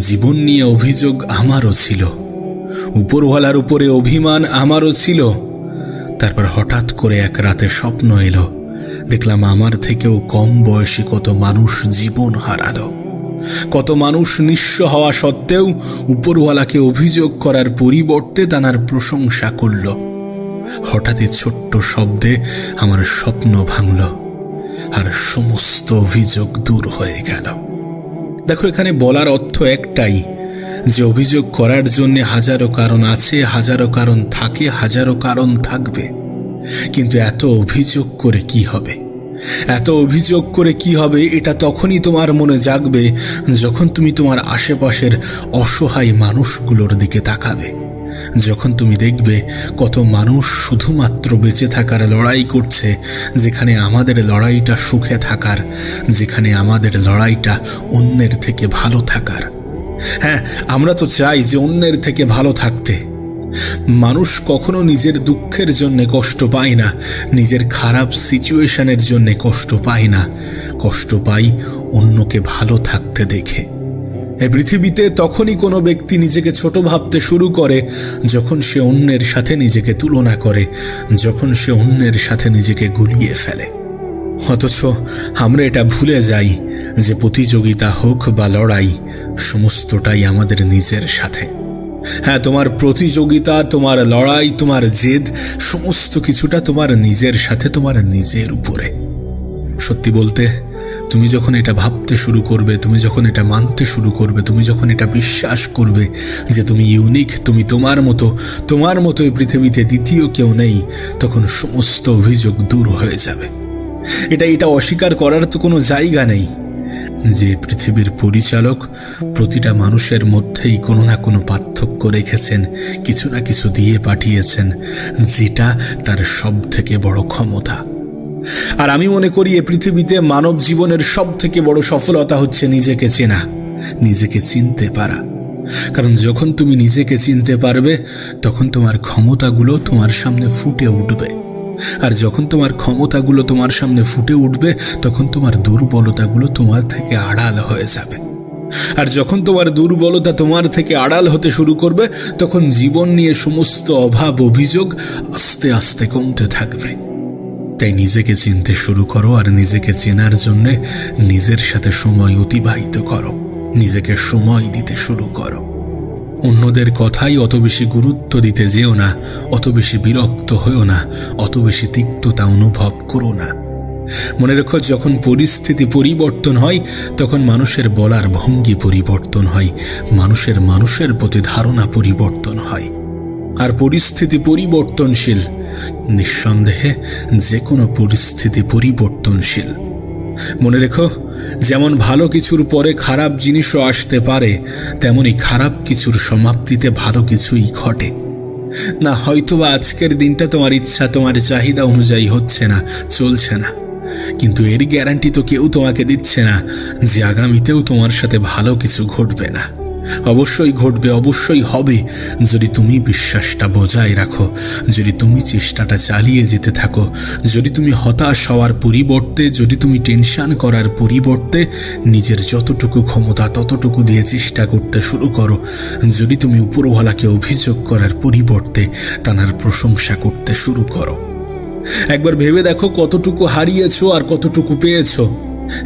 জীবন নিয়ে অভিযোগ আমারও ছিল। উপরওয়ালার উপরে অভিমান আমারও ছিল। তারপর হঠাৎ করে এক রাতে স্বপ্ন এলো। দেখলাম আমার থেকেও কম বয়সী কত মানুষ জীবন হারালো। কত মানুষ নিঃস্ব হওয়া সত্ত্বেও উপরওয়ালাকে অভিযোগ করার পরিবর্তে তানার প্রশংসা করল। হঠাৎই ছোট্ট শব্দে আমার স্বপ্ন ভাঙল। আর সমস্ত অভিযোগ দূর হয়ে গেল। দেখো এখানে বলার অর্থ একটাই, যে অভিযোগ করার জন্য হাজারো কারণ আছে, হাজারো কারণ থাকে, হাজারো কারণ থাকবে। কিন্তু এত অভিযোগ করে কি হবে? এত অভিযোগ করে কি হবে, এটা তখনই তোমার মনে জাগবে যখন তুমি তোমার আশেপাশের অসহায় মানুষগুলোর দিকে তাকাবে। যখন তুমি দেখবে কত মানুষ শুধুমাত্র বেঁচে থাকার লড়াই করছে, যেখানে আমাদের লড়াইটা সুখে থাকার, যেখানে আমাদের লড়াইটা অন্যের থেকে ভালো থাকার। হ্যাঁ আমরা তো চাই যে অন্যের থেকে ভালো থাকতে। মানুষ কখনো নিজের দুঃখের জন্য কষ্ট পায় না, নিজের খারাপ সিচুয়েশনের জন্য কষ্ট পায় না। কষ্ট পাই অন্যকে ভালো থাকতে দেখে। এই পৃথিবীতে তখনই কোনো ব্যক্তি নিজেকে ছোট ভাবতে শুরু করে যখন সে অন্যের সাথে নিজেকে তুলনা করে, যখন সে অন্যের সাথে নিজেকে গুলিয়ে ফেলে। অথচ আমরা এটা ভুলে যাই যে প্রতিযোগিতা হোক বা লড়াই, সমস্তটাই আমাদের নিজের সাথে। হ্যাঁ তোমার প্রতিযোগিতা, তোমার লড়াই, তোমার জেদ, সমস্ত কিছুটা তোমার নিজের সাথে, তোমার নিজের উপরে। সত্যি বলতে তুমি যখন এটা ভাবতে শুরু করবে, তুমি যখন এটা মানতে শুরু করবে, তুমি যখন এটা বিশ্বাস করবে যে তুমি ইউনিক তুমি তোমার মতো তোমার মতো এই পৃথিবীতে দ্বিতীয় কেউ নেই, তখন সমস্ত অভিযোগ দূর হয়ে যাবে। এটা এটা অস্বীকার করার তো কোনো জায়গা নেই। যে পৃথিবীর পরিচালক প্রতিটা মানুষের মধ্যেই কোনো না কোনো পার্থক্য রেখেছেন, কিছু না কিছু দিয়ে পাঠিয়েছেন, যেটা তার সব থেকে বড় ক্ষমতা। আর আমি মনে করি এ পৃথিবীতে মানব জীবনের সব থেকে বড় সফলতা হচ্ছে নিজেকে চেনা, নিজেকে চিনতে পারা। কারণ যখন তুমি নিজেকে চিনতে পারবে, তখন তোমার ক্ষমতাগুলো তোমার সামনে ফুটে উঠবে। আর যখন তোমার ক্ষমতাগুলো তোমার সামনে ফুটে উঠবে, তখন তোমার দুর্বলতাগুলো তোমার থেকে আড়াল হয়ে যাবে। আর যখন তোমার দুর্বলতা তোমার থেকে আড়াল হতে শুরু করবে, তখন জীবন নিয়ে সমস্ত অভাব, অভিযোগ আস্তে আস্তে কমতে থাকবে। তাই নিজেকে চিনতে শুরু করো আর নিজেকে চেনার জন্য নিজের সাথে সময় অতিবাহিত করো। নিজেকে সময় দিতে শুরু করো। অন্যদের কথাই অত বেশি গুরুত্ব দিতে যেও না, অত বেশি বিরক্ত হয়েও না, অত বেশি তিক্ততা অনুভব করো না। মনে রেখো, যখন পরিস্থিতি পরিবর্তন হয়, তখন মানুষের বলার ভঙ্গি পরিবর্তন হয়, মানুষের মানুষের প্রতি ধারণা পরিবর্তন হয়। আর পরিস্থিতি পরিবর্তনশীল। নিঃসন্দেহে যে কোনো পরিস্থিতি পরিবর্তনশীল। মনে রেখো, যেমন ভালো কিছুর পরে খারাপ জিনিসও আসতে পারে, তেমনি খারাপ কিছুর সমাপ্তিতে ভালো কিছুই ঘটে। না, হয়তোবা আজকের দিনটা তোমার ইচ্ছা, তোমার চাহিদা অনুযায়ী হচ্ছে না, চলছে না। কিন্তু এর গ্যারান্টি তো কেউ তোমাকে দিচ্ছে না, যে আগামীতেও তোমার সাথে ভালো কিছু ঘটবে না। অবশ্যই ঘটবে, অবশ্যই হবে। যদি তুমি বিশ্বাসটা বজায় রাখো, যদি তুমি চেষ্টাটা চালিয়ে যেতে থাকো, যদি তুমি হতাশ হওয়ার পরিবর্তে, যদি তুমি টেনশন করার পরিবর্তে নিজের যতটুকু ক্ষমতা, ততটুকু দিয়ে চেষ্টা করতে শুরু করো। যদি তুমি উপরওয়ালাকে অভিযোগ করার পরিবর্তে তানার প্রশংসা করতে শুরু করো। একবার ভেবে দেখো কতটুকু হারিয়েছো আর কতটুকু পেয়েছ।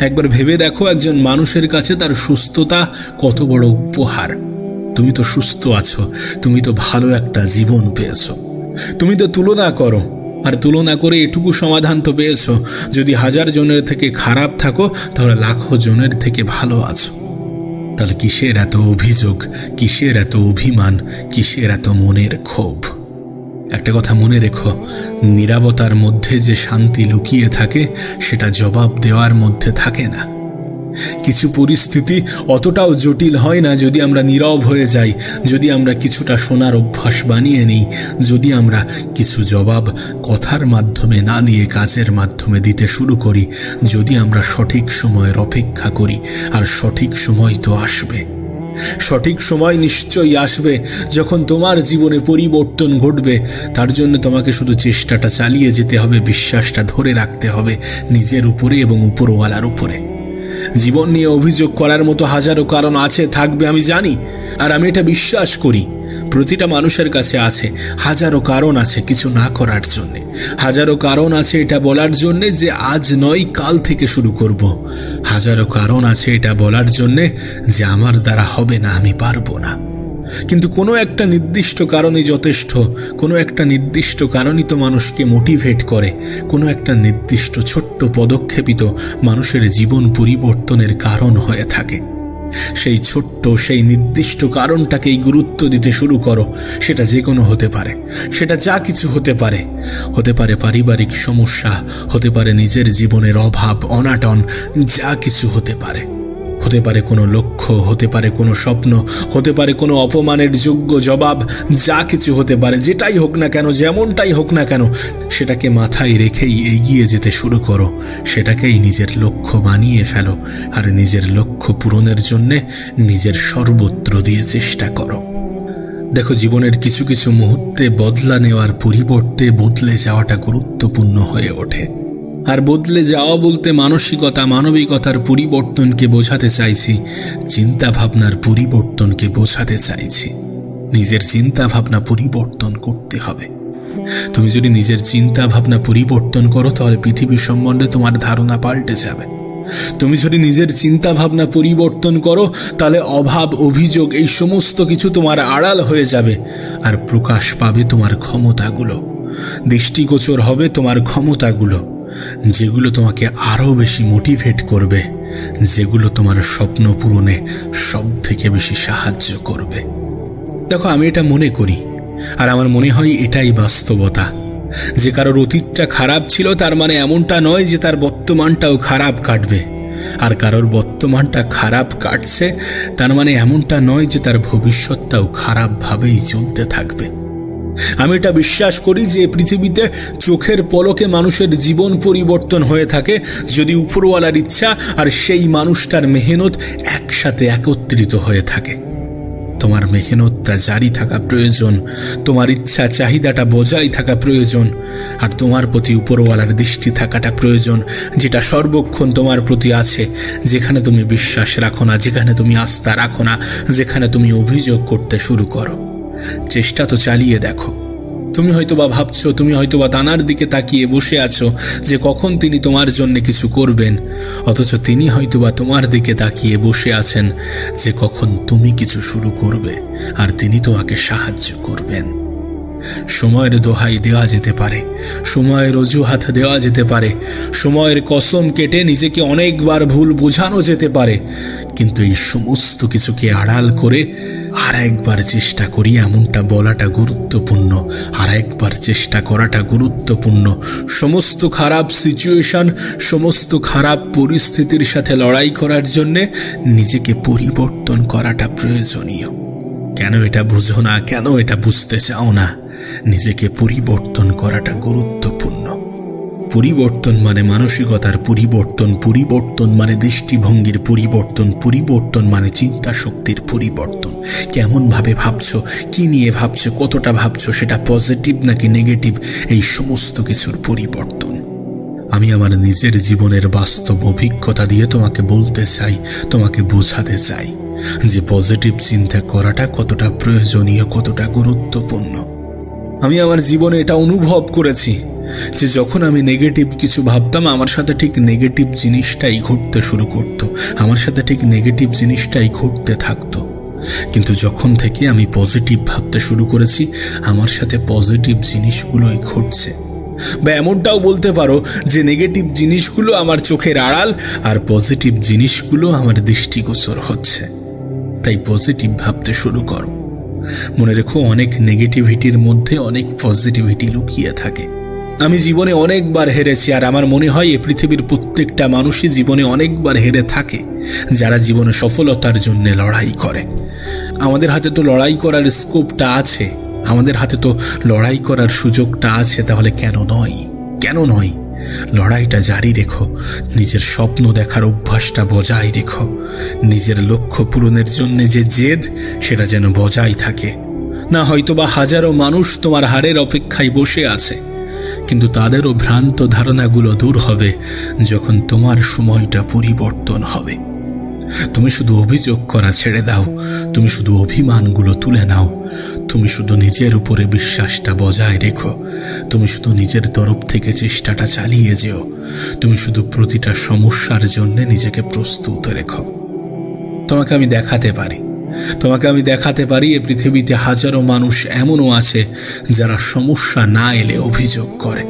একবার ভেবে দেখো একজন মানুষের কাছে তার সুস্থতা কত বড় উপহার। তুমি তো সুস্থ আছো, তুমি তো ভালো একটা জীবন পেয়েছ। তুমি তো তুলনা করো, আর তুলনা করে এটুকু সমাধান তো পেয়েছ। যদি হাজার জনের থেকে খারাপ থাকো, তাহলে লাখো জনের থেকে ভালো আছো। তাহলে কিসের এত অভিযোগ, কিসের এত অভিমান, কিসের এত মনের ক্ষোভ? একটা কথা মনে রেখো, নিরাবতার মধ্যে যে শান্তি লুকিয়ে থাকে, সেটা জবাব দেওয়ার মধ্যে থাকে না। কিছু পরিস্থিতি অতটাও জটিল হয় না যদি আমরা নীরব হয়ে যাই, যদি আমরা কিছুটা শোনার অভ্যাস বানিয়ে নিই, যদি আমরা কিছু জবাব কথার মাধ্যমে না দিয়ে কাজের মাধ্যমে দিতে শুরু করি, যদি আমরা সঠিক সময়ের অপেক্ষা করি, আর সঠিক সময় তো আসবে। সঠিক সময় নিশ্চয়ই আসবে, যখন তোমার জীবনে পরিবর্তন ঘটবে। তার জন্য তোমাকে শুধু চেষ্টাটা চালিয়ে যেতে হবে, বিশ্বাসটা ধরে রাখতে হবে নিজের উপরে এবং উপরওয়ালার উপরে। জীবন নিয়ে অভিযোগ করার মতো হাজারো কারণ আছে, থাকবে আমি জানি। আর আমি এটা বিশ্বাস করি, প্রতিটা মানুষের কাছে আছে, হাজারো কারণ আছে কিছু না করার জন্যে। হাজারো কারণ আছে এটা বলার জন্যে যে আজ নয়, কাল থেকে শুরু করব। হাজারো কারণ আছে এটা বলার জন্যে যে আমার দ্বারা হবে না, আমি পারব না। কিন্তু কোনো একটা নির্দিষ্ট কারণই যথেষ্ট। কোনো একটা নির্দিষ্ট কারণই তো মানুষকে মোটিভেট করে। কোনো একটা নির্দিষ্ট ছোট্ট পদক্ষেপই তো মানুষের জীবন পরিবর্তনের কারণ হয়ে থাকে। সেই ছোট্ট, সেই নির্দিষ্ট কারণটাকেই গুরুত্ব দিতে শুরু করো। সেটা যে কোনো হতে পারে। সেটা যা কিছু হতে পারে। হতে পারে পারিবারিক সমস্যা, হতে পারে নিজের জীবনের অভাব, অনাটন, যা কিছু হতে পারে। হতে পারে কোনো লক্ষ্য, হতে পারে কোনো স্বপ্ন, হতে পারে কোনো অপমানের যোগ্য জবাব, যা কিছু হতে পারে, যেটাই হোক না কেন, যেমনটাই হোক না কেন, সেটাকে মাথায় রেখেই এগিয়ে যেতে শুরু করো। সেটাকেই নিজের লক্ষ্য বানিয়ে ফেলো, আর নিজের লক্ষ্য পূরণের জন্যে নিজের সর্বত্র দিয়ে চেষ্টা করো। দেখো, জীবনের কিছু কিছু মুহূর্তে বদলা নেওয়ার পরিবর্তে বদলে যাওয়াটা গুরুত্বপূর্ণ হয়ে ওঠে। আর বদলে যাওয়া বলতে মানসিকতা, মানবিকতার পরিবর্তনকে বোঝাতে চাইছি চিন্তা ভাবনার পরিবর্তনকে বোঝাতে চাইছি। নিজের চিন্তা ভাবনা পরিবর্তন করতে হবে। তুমি যদি নিজের চিন্তা ভাবনা পরিবর্তন করো, তাহলে পৃথিবী সম্বন্ধে তোমার ধারণা পাল্টে যাবে। তুমি যদি নিজের চিন্তা ভাবনা পরিবর্তন করো, তাহলে অভাব, অভিযোগ, এই সমস্ত কিছু তোমার আড়াল হয়ে যাবে আর প্রকাশ পাবে তোমার ক্ষমতাগুলো। দৃষ্টিগোচর হবে তোমার ক্ষমতাগুলো। যেগুলো তোমাকে আরও বেশি মোটিভেট করবে, যেগুলো তোমার স্বপ্ন পূরণে সব থেকে বেশি সাহায্য করবে। দেখো, আমি এটা মনে করি, আর আমার মনে হয় এটাই বাস্তবতা। যে কারোর অতীতটা খারাপ ছিল, তার মানে এমনটা নয় যে তার বর্তমানটাও খারাপ কাটবে। আর কারোর বর্তমানটা খারাপ কাটছে, তার মানে এমনটা নয় যে তার ভবিষ্যৎটাও খারাপভাবেই চলতে থাকবে। আমি এটা বিশ্বাস করি যে পৃথিবীতে চোখের পলকে মানুষের জীবন পরিবর্তন হয়ে থাকে যদি উপরওয়ালার ইচ্ছা আর সেই মানুষটার মেহনত একসাথে একত্রিত হয়ে থাকে। তোমার মেহনতটা জারি থাকা প্রয়োজন, তোমার ইচ্ছা চাহিদাটা বজায় থাকা প্রয়োজন, আর তোমার প্রতি উপরওয়ালার দৃষ্টি থাকাটা প্রয়োজন, যেটা সর্বক্ষণ তোমার প্রতি আছে, যেখানে তুমি বিশ্বাস রাখো না, যেখানে তুমি আস্থা রাখো না, যেখানে তুমি অভিযোগ করতে শুরু করো। চেষ্টা তো চালিয়ে দেখো। তুমি হয়তো বা ভাবছ, তুমি হয়তো বা তানার দিকে তাকিয়ে বসে আছো যে কখন তিনি তোমার জন্য কিছু করবেন, অথচ তিনি হয়তো বা তোমার দিকে তাকিয়ে বসে আছেন যে কখন তুমি কিছু শুরু করবে, আর তিনি তোমাকে সাহায্য করবেন। সময়ের দোহাই দেওয়া যেতে পারে, সময়ের অজুহাত দেওয়া যেতে পারে, সময়ের কসম কেটে নিজেকে অনেকবার ভুল বোঝানো যেতে পারে, কিন্তু এই সমস্ত কিছুকে আড়াল করে আর একবার চেষ্টা করি এমনটা বলাটা গুরুত্বপূর্ণ আর একবার চেষ্টা করাটা গুরুত্বপূর্ণ। সমস্ত খারাপ সিচুয়েশন সমস্ত খারাপ পরিস্থিতির সাথে লড়াই করার জন্যে নিজেকে পরিবর্তন করাটা প্রয়োজনীয়। কেন এটা বুঝো না, কেন এটা বুঝতে চাও না? নিজেকে পরিবর্তন করাটা গুরুত্বপূর্ণ। পরিবর্তন মানে মানসিকতার পরিবর্তন পরিবর্তন মানে দৃষ্টিভঙ্গির পরিবর্তন পরিবর্তন মানে চিন্তা শক্তির পরিবর্তন। কেমনভাবে ভাবছ, কি নিয়ে ভাবছ, কতটা ভাবছ, সেটা পজিটিভ নাকি নেগেটিভ, এই সমস্ত কিছুর পরিবর্তন। আমি আমার নিজের জীবনের বাস্তব অভিজ্ঞতা দিয়ে তোমাকে বলতে চাই, তোমাকে বোঝাতে চাই যে পজিটিভ চিন্তা করাটা কতটা প্রয়োজনীয়, কতটা গুরুত্বপূর্ণ। আমি আমার জীবনে এটা অনুভব করেছি যে যখন আমি নেগেটিভ কিছু ভাবতাম, আমার সাথে ঠিক নেগেটিভ জিনিসটাই ঘটতে শুরু করতো। আমার সাথে ঠিক নেগেটিভ জিনিসটাই ঘটতে থাকতো। কিন্তু যখন থেকে আমি পজিটিভ ভাবতে শুরু করেছি, আমার সাথে পজিটিভ জিনিসগুলোই ঘটছে। বা এমনটাও বলতে পারো যে নেগেটিভ জিনিসগুলো আমার চোখের আড়াল আর পজিটিভ জিনিসগুলো আমার দৃষ্টিগোচর হচ্ছে। তাই পজিটিভ ভাবতে শুরু করো। মনে রেখো, অনেক নেগেটিভিটির মধ্যে অনেক পজিটিভিটি লুকিয়ে থাকে। আমি জীবনে অনেকবার হেরেছি আর আমার মনে হয় এ পৃথিবীর প্রত্যেকটা মানুষই জীবনে অনেকবার হেরে থাকে, যারা জীবনে সফলতার জন্য লড়াই করে। আমাদের হাতে তো লড়াই করার স্কোপটা আছে, আমাদের হাতে তো লড়াই করার সুযোগটা আছে, তাহলে কেন নয়? কেন নয়? লড়াইটা জারি রেখো। নিজের স্বপ্ন দেখার অভ্যাসটা বজায় রেখো। নিজের লক্ষ্য পূরণের জন্য যে জেদ, সেটা যেন বজায় থাকে। না হয়তো বা হাজারো মানুষ তোমার হারের অপেক্ষায় বসে আছে, কিন্তু তাদেরও ভ্রান্ত ধারণাগুলো দূর হবে যখন তোমার সময়টা পরিবর্তন হবে। তুমি শুধু অভিযোগ করা ছেড়ে দাও, তুমি শুধু অভিমানগুলো তুলে নাও তুমি শুধু নিজের উপরে বিশ্বাসটা বজায় রেখো। তুমি শুধু নিজের তরফ থেকে চেষ্টাটা চালিয়ে যেও। তুমি শুধু প্রতিটা সমস্যার জন্য নিজেকে প্রস্তুত রেখো। তোমাকে আমি দেখাতে পারি। তোমাকে আমি দেখাতে পারি এ পৃথিবীতে হাজারো মানুষ এমনও আছে যারা সমস্যা না এলে অভিযোগ করে।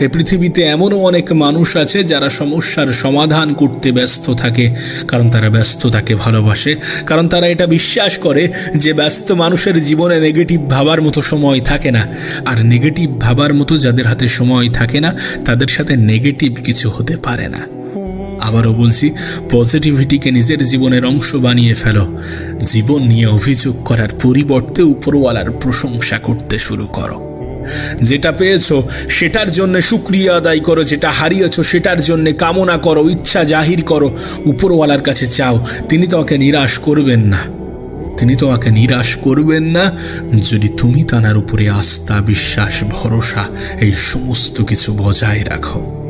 এ পৃথিবীতে এমনও অনেক মানুষ আছে যারা সমস্যার সমাধান করতে ব্যস্ত থাকে, কারণ তারা ব্যস্ততাকে ভালোবাসে, কারণ তারা এটা বিশ্বাস করে যে ব্যস্ত মানুষের জীবনে নেগেটিভ ভাবার মতো সময় থাকে না। আর নেগেটিভ ভাবার মতো যাদের হাতে সময় থাকে না, তাদের সাথে নেগেটিভ কিছু হতে পারে না। আবারও বলছি পজিটিভিটিকে নিজের জীবনের অংশ বানিয়ে ফেলো। জীবন নিয়ে অভিযোগ করার পরিবর্তে উপরওয়ালার প্রশংসা করতে শুরু করো। যেটা পেয়েছ সেটার জন্য সুক্রিয়া আদায় করো, যেটা হারিয়েছো সেটার জন্য কামনা করো, ইচ্ছা জাহির করো, উপরওয়ালার কাছে চাও। তিনি তোমাকে নিরাশ করবেন না। তিনি তোমাকে নিরাশ করবেন না। যদি তুমি তানার উপরে আস্থা, বিশ্বাস, ভরসা, এই সমস্ত কিছু বজায় রাখো।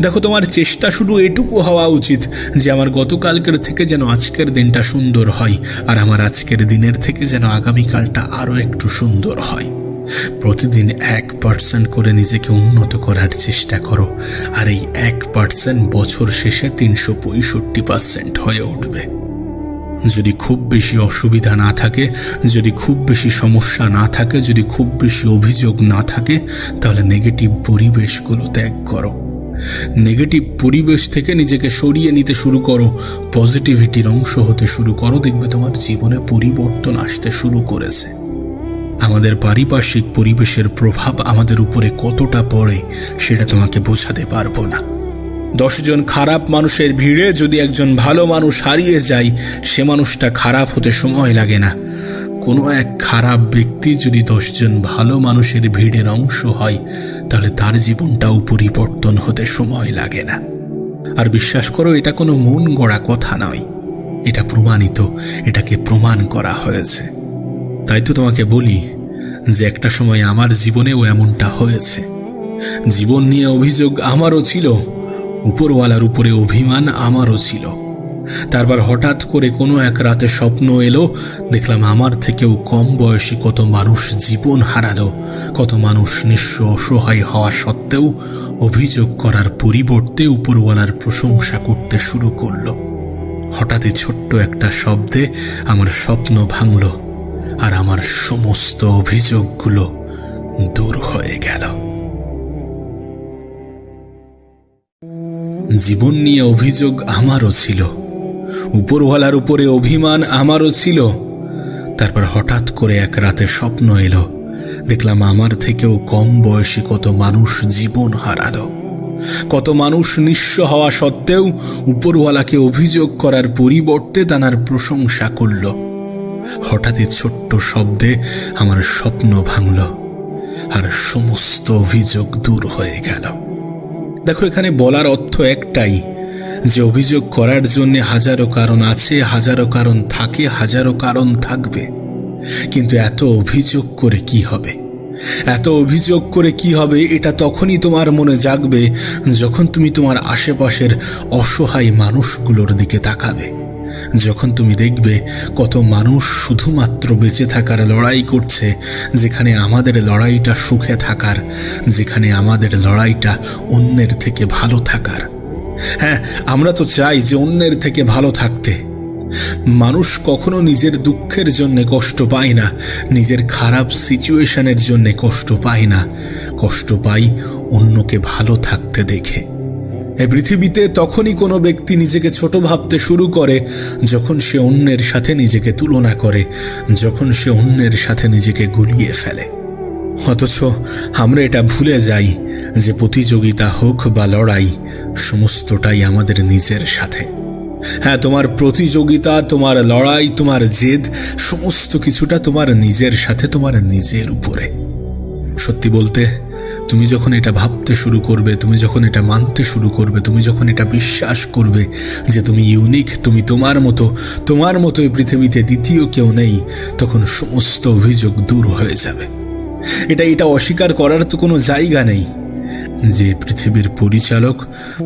দেখো, তোমার চেষ্টা শুধু এটুকু হওয়া উচিত যে আমার গতকালকের থেকে যেন আজকের দিনটা সুন্দর হয়, আর আমার আজকের দিনের থেকে যেন আগামীকালটা আরও একটু সুন্দর হয়। প্রতিদিন এক পার্সেন্ট করে নিজেকে উন্নত করার চেষ্টা করো। আর এই এক পার্সেন্ট বছর শেষে তিনশো পঁয়ষট্টি পার্সেন্ট হয়ে উঠবে। যদি খুব বেশি অসুবিধা না থাকে, যদি খুব বেশি সমস্যা না থাকে, যদি খুব বেশি অভিযোগ না থাকে, তাহলে নেগেটিভ পরিবেশগুলো ত্যাগ করো। নেগেটিভ পরিবেশ থেকে নিজেকে সরিয়ে নিতে শুরু করো। পজিটিভিটির অংশ হতে শুরু করো। দেখবে তোমার জীবনে পরিবর্তন আসতে শুরু করেছে। আমাদের পারিপার্শ্বিক পরিবেশের প্রভাব আমাদের উপরে কতটা পড়ে, সেটা তোমাকে বোঝাতে পারব না। দশজন খারাপ মানুষের ভিড়ে যদি একজন ভালো মানুষ হারিয়ে যায়, সে মানুষটা খারাপ হতে সময় লাগে না। কোনো এক খারাপ ব্যক্তি যদি দশজন ভালো মানুষের ভিড়ের অংশ হয়, তাহলে তার জীবনটাও পরিবর্তন হতে সময় লাগে না। আর বিশ্বাস করো, এটা কোনো মন গড়া কথা নয়। এটা প্রমাণিত, এটাকে প্রমাণ করা হয়েছে। তাই তো তোমাকে বলি যে একটা সময় আমার জীবনেও এমনটা হয়েছে। জীবন নিয়ে অভিযোগ আমারও ছিল, উপরওয়ালার উপরে অভিমান আমারও ছিল। তারপর হঠাৎ করে কোনো এক রাতে স্বপ্ন এলো, দেখলাম আমার থেকেও কম বয়সী কত মানুষ জীবন হারালো, কত মানুষ নিঃস্ব অসহায় হওয়া সত্ত্বেও অভিযোগ করার পরিবর্তে উপরওয়ালার প্রশংসা করতে শুরু করল। হঠাৎই ছোট্ট একটা শব্দে আমার স্বপ্ন ভাঙল। আর আমার সমস্ত অভিযোগগুলো দূর হয়ে গেল। জীবন নিয়ে অভিযোগ আমারও ছিল। উপরওয়ালার উপরে অভিমান আমারও ছিল। তারপর হঠাৎ করে এক রাতে স্বপ্ন এলো। দেখলাম আমার থেকেও কম বয়সী কত মানুষ জীবন হারালো। কত মানুষ নিঃস্ব হওয়া সত্ত্বেও উপরওয়ালাকে অভিযোগ করার পরিবর্তে তানার প্রশংসা করল। হঠাৎই ছোট্ট শব্দে আমার স্বপ্ন ভাঙল আর সমস্ত অভিযোগ দূর হয়ে গেল। দেখো, এখানে বলার অর্থ একটাই, যে অভিযোগ করার জন্য হাজারো কারণ আছে, হাজারো কারণ থাকে, হাজারো কারণ থাকবে। কিন্তু এত অভিযোগ করে কি হবে? এত অভিযোগ করে কি হবে, এটা তখনই তোমার মনে জাগবে যখন তুমি তোমার আশেপাশের অসহায় মানুষগুলোর দিকে তাকাবে। যখন তুমি দেখবে কত মানুষ শুধুমাত্র বেঁচে থাকার লড়াই করছে, যেখানে আমাদের লড়াইটা সুখে থাকার, যেখানে আমাদের লড়াইটা অন্যের থেকে ভালো থাকার। হ্যাঁ আমরা তো চাই যে অন্যের থেকে ভালো থাকতে। মানুষ কখনো নিজের দুঃখের জন্য কষ্ট পায় না, নিজের খারাপ সিচুয়েশনের জন্য কষ্ট পায় না। কষ্ট পাই অন্যকে ভালো থাকতে দেখে। এ পৃথিবীতে তখনই কোনো ব্যক্তি নিজেকে ছোট ভাবতে শুরু করে যখন সে অন্যের সাথে নিজেকে তুলনা করে, যখন সে অন্যের সাথে নিজেকে গুলিয়ে ফেলে। অথচ আমরা এটা ভুলে যাই যে প্রতিযোগিতা হোক বা লড়াই, সমস্তটাই আমাদের নিজের সাথে। হ্যাঁ তোমার প্রতিযোগিতা, তোমার লড়াই, তোমার জেদ, সমস্ত কিছুটা তোমার নিজের সাথে, তোমার নিজের উপরে। সত্যি বলতে, তুমি যখন এটা ভাবতে শুরু করবে, তুমি যখন এটা মানতে শুরু করবে, তুমি যখন এটা বিশ্বাস করবে যে তুমি ইউনিক তুমি তোমার মতো তোমার মতো এই পৃথিবীতে দ্বিতীয় কেউ নেই, তখন সমস্ত অভিযোগ দূর হয়ে যাবে। এটা এটা অস্বীকার করার তো কোনো জায়গা নেই। যে পৃথিবীর পরিচালক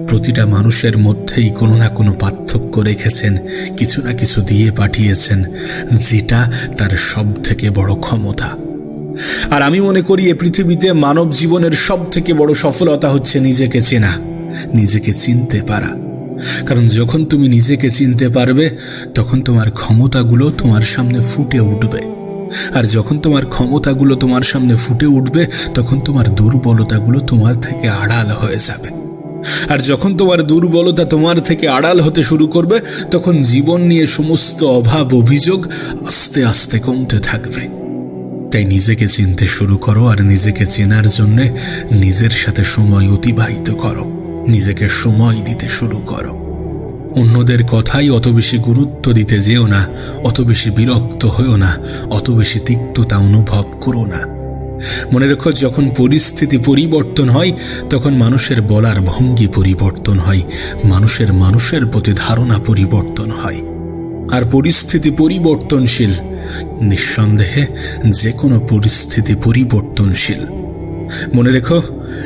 প্রতিটা মানুষের মধ্যেই কোনো না কোনো পার্থক্য রেখেছেন, কিছু না কিছু দিয়ে পাঠিয়েছেন, যেটা তার সব থেকে বড় ক্ষমতা। আর আমি মনে করি এ পৃথিবীতে মানব জীবনের সব থেকে বড় সফলতা হচ্ছে নিজেকে চেনা, নিজেকে চিনতে পারা। কারণ যখন তুমি নিজেকে চিনতে পারবে, তখন তোমার ক্ষমতাগুলো তোমার সামনে ফুটে উঠবে। আর যখন তোমার ক্ষমতাগুলো তোমার সামনে ফুটে উঠবে, তখন তোমার দুর্বলতাগুলো তোমার থেকে আড়াল হয়ে যাবে। আর যখন তোমার দুর্বলতা তোমার থেকে আড়াল হতে শুরু করবে, তখন জীবন নিয়ে সমস্ত অভাব, অভিযোগ আস্তে আস্তে কমতে থাকবে। তাই নিজেকে চিনতে শুরু করো আর নিজেকে চেনার জন্যে নিজের সাথে সময় অতিবাহিত করো। নিজেকে সময় দিতে শুরু করো। অন্যদের কথাই অত বেশি গুরুত্ব দিতে যেও না, অত বেশি বিরক্ত হয়েও না, অত বেশি তিক্ততা অনুভব করো না। মনে রেখো, যখন পরিস্থিতি পরিবর্তন হয়, তখন মানুষের বলার ভঙ্গি পরিবর্তন হয়, মানুষের মানুষের প্রতি ধারণা পরিবর্তন হয়। আর পরিস্থিতি পরিবর্তনশীল, নিঃসন্দেহে যে কোনো পরিস্থিতি পরিবর্তনশীল। মনে রেখো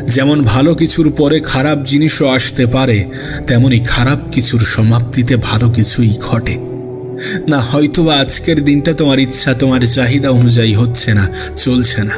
যেমন ভালো কিছুর পরে খারাপ জিনিসও আসতে পারে, তেমনি খারাপ কিছুর সমাপ্তিতে ভালো কিছুই ঘটে। না, হয়তোবা আজকের দিনটা তোমার ইচ্ছা, তোমার চাহিদা অনুযায়ী হচ্ছে না, চলছে না।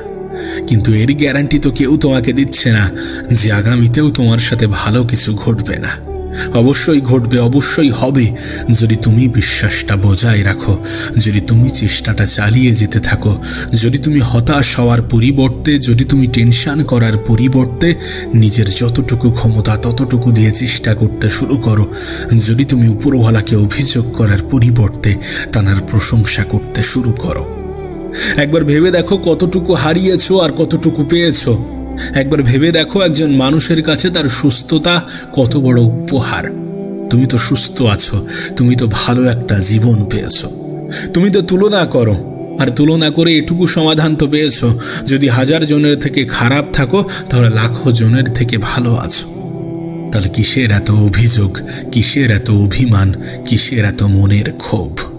কিন্তু এর গ্যারান্টি তো কেউ তোমাকে দিচ্ছে না যে আগামীতেও তোমার সাথে ভালো কিছু ঘটবে না। অবশ্যই ঘটবে, অবশ্যই হবে। যদি তুমি বিশ্বাসটা বজায় রাখো, যদি তুমি চেষ্টাটা চালিয়ে যেতে থাকো, যদি তুমি হতাশ হওয়ার পরিবর্তে, যদি তুমি টেনশন করার পরিবর্তে নিজের যতটুকু ক্ষমতা, ততটুকু দিয়ে চেষ্টা করতে শুরু করো। যদি তুমি উপরওয়ালাকে অভিযোগ করার পরিবর্তে তানার প্রশংসা করতে শুরু করো। একবার ভেবে দেখো কতটুকু হারিয়েছো আর কতটুকু পেয়েছ। একবার ভেবে দেখো একজন মানুষের কাছে তার সুস্থতা কত বড় উপহার। তুমি তো সুস্থ আছো, তুমি তো ভালো একটা জীবন পেয়েছ। তুমি তো তুলনা করো, আর তুলনা করে এটুকু সমাধান তো পেয়েছ। যদি হাজার জনের থেকে খারাপ থাকো, তাহলে লাখো জনের থেকে ভালো আছো। তাহলে কিসের এত অভিযোগ, কিসের এত অভিমান, কিসের এত মনের ক্ষোভ?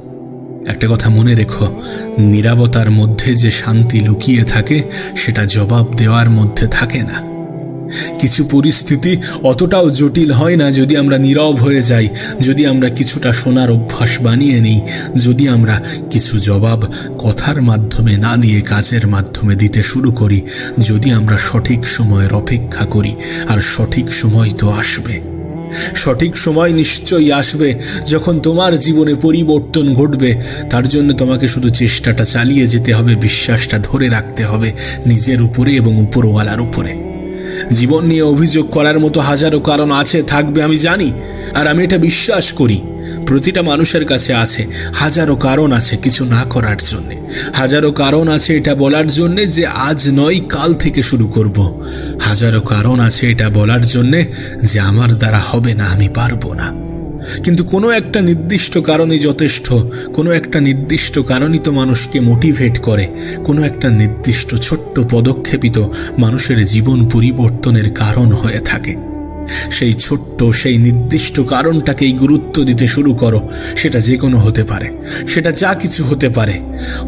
একটা কথা মনে রেখো, নিরাবতার মধ্যে যে শান্তি লুকিয়ে থাকে, সেটা জবাব দেওয়ার মধ্যে থাকে না। কিছু পরিস্থিতি অতটাও জটিল হয় না যদি আমরা নীরব হয়ে যাই, যদি আমরা কিছুটা শোনার অভ্যাস বানিয়ে নিই, যদি আমরা কিছু জবাব কথার মাধ্যমে না দিয়ে কাজের মাধ্যমে দিতে শুরু করি, যদি আমরা সঠিক সময়ের অপেক্ষা করি, আর সঠিক সময় তো আসবে। সঠিক সময় নিশ্চয়ই আসবে যখন তোমার জীবনে পরিবর্তন ঘটবে। তার জন্য তোমাকে শুধু চেষ্টাটা চালিয়ে যেতে হবে, বিশ্বাসটা ধরে রাখতে হবে নিজের উপরে এবং উপরওয়ালার উপরে। জীবন নিয়ে অভিযোগ করার মতো হাজারো কারণ আছে, থাকবে আমি জানি। আর আমি এটা বিশ্বাস করি। প্রতিটা মানুষের কাছে আছে। হাজারো কারণ আছে কিছু না করার জন্যে। হাজারো কারণ আছে এটা বলার জন্যে যে আজ নয়, কাল থেকে শুরু করব। হাজারো কারণ আছে এটা বলার জন্যে যে আমার দ্বারা হবে না, আমি পারব না। কিন্তু কোনো একটা নির্দিষ্ট কারণই যথেষ্ট। কোনো একটা নির্দিষ্ট কারণই তো মানুষকে মোটিভেট করে। কোনো একটা নির্দিষ্ট ছোট্ট পদক্ষেপই তো মানুষের জীবন পরিবর্তনের কারণ হয়ে থাকে। সেই ছোট্ট, সেই নির্দিষ্ট কারণটাকেই গুরুত্ব দিতে শুরু করো। সেটা যে কোনো হতে পারে। সেটা যা কিছু হতে পারে।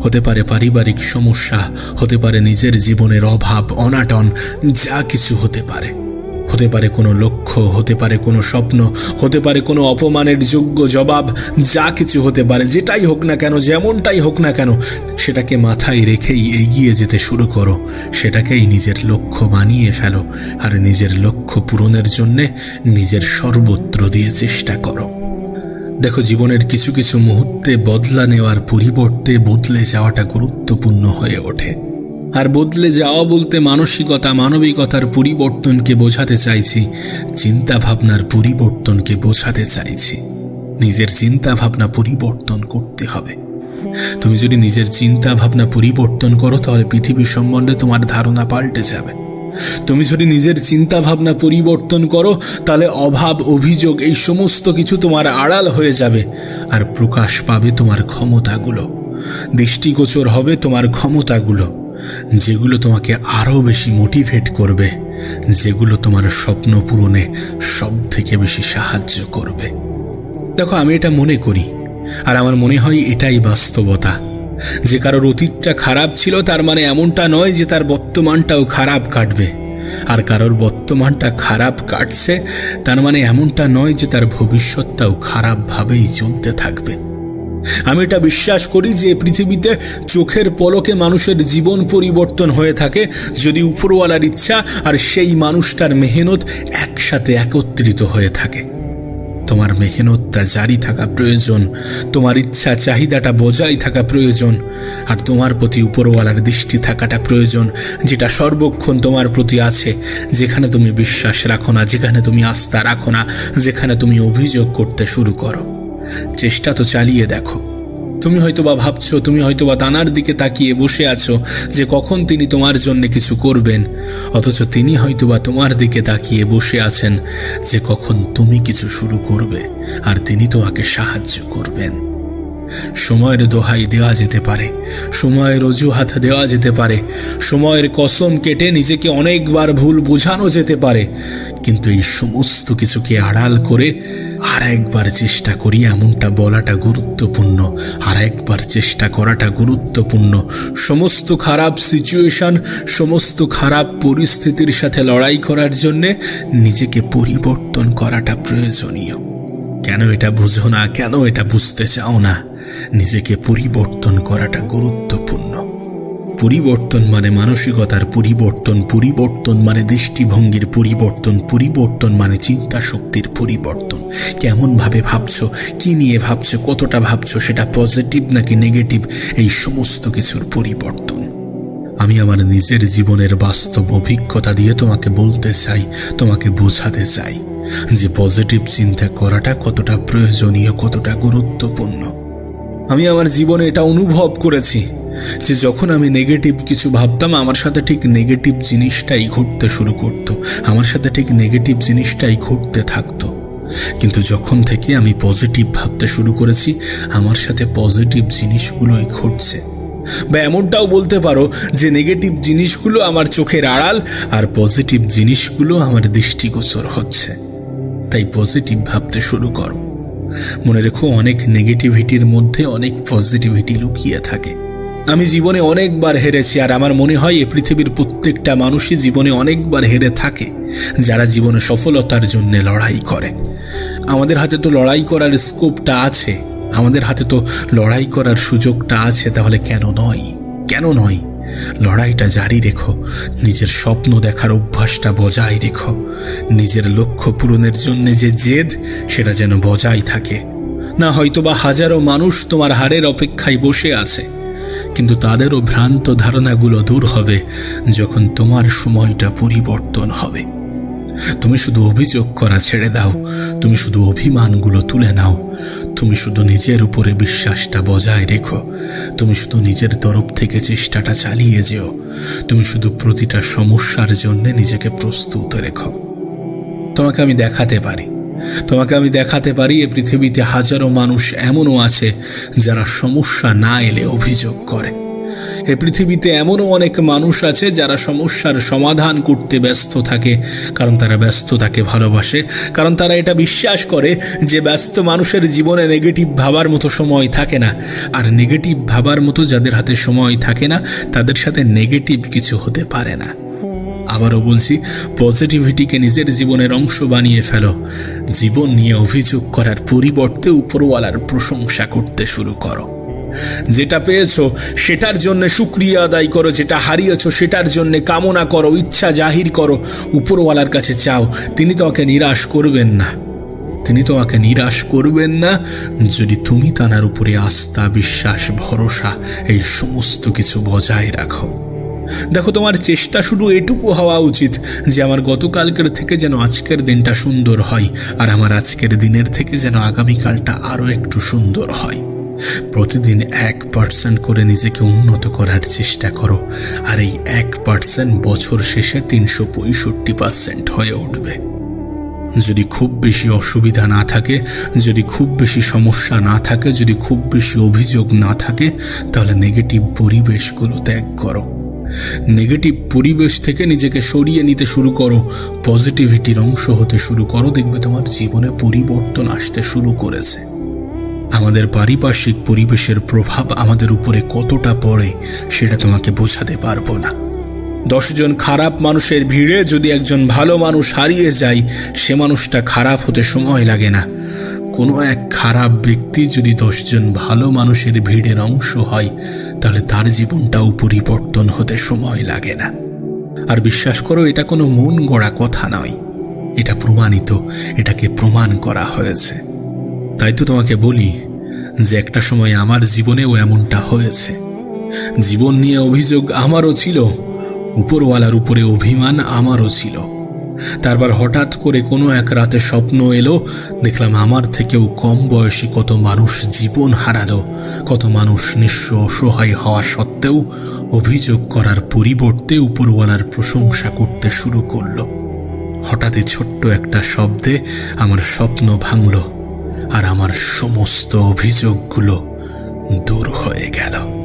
হতে পারে পারিবারিক সমস্যা, হতে পারে নিজের জীবনের অভাব, অনাটন, যা কিছু হতে পারে। হতে পারে কোনো লক্ষ্য, হতে পারে কোনো স্বপ্ন, হতে পারে কোনো অপমানের যোগ্য জবাব, যা কিছু হতে পারে, যেটাই হোক না কেন, যেমনটাই হোক না কেন, সেটাকে মাথায় রেখেই এগিয়ে যেতে শুরু করো। সেটাকেই নিজের লক্ষ্য বানিয়ে ফেলো, আর নিজের লক্ষ্য পূরণের জন্যে নিজের সর্বত্র দিয়ে চেষ্টা করো। দেখো, জীবনের কিছু কিছু মুহূর্তে বদলা নেওয়ার পরিবর্তে বদলে যাওয়াটা গুরুত্বপূর্ণ হয়ে ওঠে। আর বদলে যাওয়া বলতে মানসিকতা, মানবিকতার পরিবর্তনকে বোঝাতে চাইছি চিন্তা ভাবনার পরিবর্তনকে বোঝাতে চাইছি। নিজের চিন্তা ভাবনা পরিবর্তন করতে হবে। তুমি যদি নিজের চিন্তা ভাবনা পরিবর্তন করো, তাহলে পৃথিবী সম্বন্ধে তোমার ধারণা পাল্টে যাবে। তুমি যদি নিজের চিন্তা ভাবনা পরিবর্তন করো, তাহলে অভাব, অভিযোগ, এই সমস্ত কিছু তোমার আড়াল হয়ে যাবে আর প্রকাশ পাবে তোমার ক্ষমতাগুলো। দৃষ্টিগোচর হবে তোমার ক্ষমতাগুলো। যেগুলো তোমাকে আরও বেশি মোটিভেট করবে, যেগুলো তোমার স্বপ্ন পূরণে সব থেকে বেশি সাহায্য করবে। দেখো, আমি এটা মনে করি, আর আমার মনে হয় এটাই বাস্তবতা। যে কারোর অতীতটা খারাপ ছিল, তার মানে এমনটা নয় যে তার বর্তমানটাও খারাপ কাটবে। আর কারোর বর্তমানটা খারাপ কাটছে, তার মানে এমনটা নয় যে তার ভবিষ্যৎটাও খারাপভাবেই চলতে থাকবে। আমি এটা বিশ্বাস করি যে পৃথিবীতে চোখের পলকে মানুষের জীবন পরিবর্তন হয়ে থাকে যদি উপরওয়ালার ইচ্ছা আর সেই মানুষটার মেহনত একসাথে একত্রিত হয়ে থাকে। তোমার মেহনতটা জারি থাকা প্রয়োজন, তোমার ইচ্ছা চাহিদাটা বজায় থাকা প্রয়োজন, আর তোমার প্রতি উপরওয়ালার দৃষ্টি থাকাটা প্রয়োজন, যেটা সর্বক্ষণ তোমার প্রতি আছে, যেখানে তুমি বিশ্বাস রাখো না, যেখানে তুমি আস্থা রাখো না, যেখানে তুমি অভিযোগ করতে শুরু করো। চেষ্টা তো চালিয়ে দেখো। তুমি হয়তো বা ভাবছ, তুমি হয়তো বা তানার দিকে তাকিয়ে বসে আছো যে কখন তিনি তোমার জন্য কিছু করবেন, অথচ তিনি হয়তো বা তোমার দিকে তাকিয়ে বসে আছেন যে কখন তুমি কিছু শুরু করবে, আর তিনি তোমাকে সাহায্য করবেন। সময়ের দোহাই দেওয়া যেতে পারে, সময়ের অজুহাত দেওয়া যেতে পারে, সময়ের কসম কেটে নিজেকে অনেকবার ভুল বোঝানো যেতে পারে, কিন্তু এই সমস্ত কিছুকে আড়াল করে আর একবার চেষ্টা করি এমনটা বলাটা গুরুত্বপূর্ণ, আর একবার চেষ্টা করাটা গুরুত্বপূর্ণ। সমস্ত খারাপ সিচুয়েশন সমস্ত খারাপ পরিস্থিতির সাথে লড়াই করার জন্যে নিজেকে পরিবর্তন করাটা প্রয়োজনীয়। কেন এটা বুঝো না, কেন এটা বুঝতে চাও না? নিজেকে পরিবর্তন করাটা গুরুত্বপূর্ণ। পরিবর্তন মানে মানসিকতার পরিবর্তন পরিবর্তন মানে দৃষ্টিভঙ্গির পরিবর্তন পরিবর্তন মানে চিন্তা শক্তির পরিবর্তন। কেমনভাবে ভাবছ, কি নিয়ে ভাবছ, কতটা ভাবছ, সেটা পজিটিভ নাকি নেগেটিভ, এই সমস্ত কিছুর পরিবর্তন। আমি আমার নিজের জীবনের বাস্তব অভিজ্ঞতা দিয়ে তোমাকে বলতে চাই, তোমাকে বোঝাতে চাই যে পজিটিভ চিন্তা করাটা কতটা প্রয়োজনীয়, কতটা গুরুত্বপূর্ণ। আমি আমার জীবনে এটা অনুভব করেছি যে যখন আমি নেগেটিভ কিছু ভাবতাম, আমার সাথে ঠিক নেগেটিভ জিনিসটাই ঘটতে শুরু করতো। আমার সাথে ঠিক নেগেটিভ জিনিসটাই ঘটতে থাকতো। কিন্তু যখন থেকে আমি পজিটিভ ভাবতে শুরু করেছি, আমার সাথে পজিটিভ জিনিসগুলোই ঘটছে। বা এমনটাও বলতে পারো যে নেগেটিভ জিনিসগুলো আমার চোখের আড়াল আর পজিটিভ জিনিসগুলো আমার দৃষ্টিগোচর হচ্ছে। তাই পজিটিভ ভাবতে শুরু করো। মনে রেখো, অনেক নেগেটিভিটির মধ্যে অনেক পজিটিভিটি লুকিয়ে থাকে। আমি জীবনে অনেকবার হেরেছি আর আমার মনে হয় এ পৃথিবীর প্রত্যেকটা মানুষই জীবনে অনেকবার হেরে থাকে, যারা জীবনে সফলতার জন্য লড়াই করে। আমাদের হাতে তো লড়াই করার স্কোপটা আছে, আমাদের হাতে তো লড়াই করার সুযোগটা আছে, তাহলে কেন নয়? কেন নয়? লড়াইটা জারি রেখো। নিজের স্বপ্ন দেখার অভ্যাসটা বজায় রেখো। নিজের লক্ষ্য পূরণের জন্য যে জেদ, সেটা যেন বজায় থাকে। না হয়তোবা হাজারো মানুষ তোমার হারের অপেক্ষায় বসে আছে, কিন্তু তাদেরও ভ্রান্ত ধারণাগুলো দূর হবে যখন তোমার সময়টা পরিবর্তন হবে। তুমি শুধু অভিযোগ করা ছেড়ে দাও। তুমি শুধু অভিমানগুলো তুলে নাও। তুমি শুধু নিজের উপরে বিশ্বাসটা বজায় রেখো। তুমি শুধু নিজের তরফ থেকে চেষ্টাটা চালিয়ে যেও। তুমি শুধু প্রতিটা সমস্যার জন্য নিজেকে প্রস্তুত রেখো। তোমাকে আমি দেখাতে পারি। তোমাকে আমি দেখাতে পারি এ পৃথিবীতে হাজারো মানুষ এমনও আছে যারা সমস্যা না এলে অভিযোগ করে। এ পৃথিবীতে এমনও অনেক মানুষ আছে যারা সমস্যার সমাধান করতে ব্যস্ত থাকে, কারণ তারা ব্যস্ত থাকে ভালোবাসে, কারণ তারা এটা বিশ্বাস করে যে ব্যস্ত মানুষের জীবনে নেগেটিভ ভাবার মতো সময় থাকে না। আর নেগেটিভ ভাবার মতো যাদের হাতে সময় থাকে না, তাদের সাথে নেগেটিভ কিছু হতে পারে না। আবারও বলছি পজিটিভিটিকে নিজের জীবনের অংশ বানিয়ে ফেলো। জীবন নিয়ে অভিযোগ করার পরিবর্তে উপরওয়ালার প্রশংসা করতে শুরু করো। যেটা পেয়েছ, সেটার জন্য সুক্রিয়া আদায় করো, যেটা হারিয়েছো, সেটার জন্য কামনা করো, ইচ্ছা জাহির করো। উপরওয়ালার কাছে চাও, তিনি তোমাকে নিরাশ করবেন না। তিনি তোমাকে নিরাশ করবেন না। যদি তুমি তানার উপরে আস্থা, বিশ্বাস, ভরসা, এই সমস্ত কিছু বজায় রাখো। দেখো, তোমার চেষ্টা শুধু এটুকু হওয়া উচিত যে আমার গতকালকের থেকে যেন আজকের দিনটা সুন্দর হয়, আর আমার আজকের দিনের থেকে যেন আগামীকালটা আরও একটু সুন্দর হয়। প্রতিদিন এক পার্সেন্ট করে নিজেকে উন্নত করার চেষ্টা করো, আর এই এক পার্সেন্ট বছর শেষে তিনশো পঁয়ষট্টি পার্সেন্ট হয়ে উঠবে। যদি খুব বেশি অসুবিধা না থাকে, যদি খুব বেশি সমস্যা না থাকে, যদি খুব বেশি অভিযোগ না থাকে, তাহলে নেগেটিভ পরিবেশগুলো ত্যাগ করো। নেগেটিভ পরিবেশ থেকে নিজেকে সরিয়ে নিতে শুরু করো পজিটিভিটির অংশ হতে শুরু করো, দেখবে তোমার জীবনে পরিবর্তন আসতে শুরু করেছে। আমাদের পারিপার্শ্বিক পরিবেশের প্রভাব আমাদের উপরে কতটা পড়ে, সেটা তোমাকে বোঝাতে পারব না। দশজন খারাপ মানুষের ভিড়ে যদি একজন ভালো মানুষ হারিয়ে যায়, সে মানুষটা খারাপ হতে সময় লাগে না। কোনো এক খারাপ ব্যক্তি যদি দশজন ভালো মানুষের ভিড়ের অংশ হয়, তাহলে তার জীবনটাও পরিবর্তন হতে সময় লাগে না। আর বিশ্বাস করো, এটা কোনো মন গড়া কথা নয়। এটা প্রমাণিত, এটাকে প্রমাণ করা হয়েছে। তাই তো তোমাকে বলি যে একটা সময় আমার জীবনেও এমনটা হয়েছে। জীবন নিয়ে অভিযোগ আমারও ছিল, উপরওয়ালার উপরে অভিমান আমারও ছিল। তারপর হঠাৎ করে কোনো এক রাতে স্বপ্ন এলো, দেখলাম আমার থেকেও কম বয়সী কত মানুষ জীবন হারালো, কত মানুষ নিঃস্ব অসহায় হওয়া সত্ত্বেও অভিযোগ করার পরিবর্তে উপরওয়ালার প্রশংসা করতে শুরু করল। হঠাৎই ছোট্ট একটা শব্দে আমার স্বপ্ন ভাঙল। আর আমার সমস্ত অভিযোগগুলো দূর হয়ে গেল।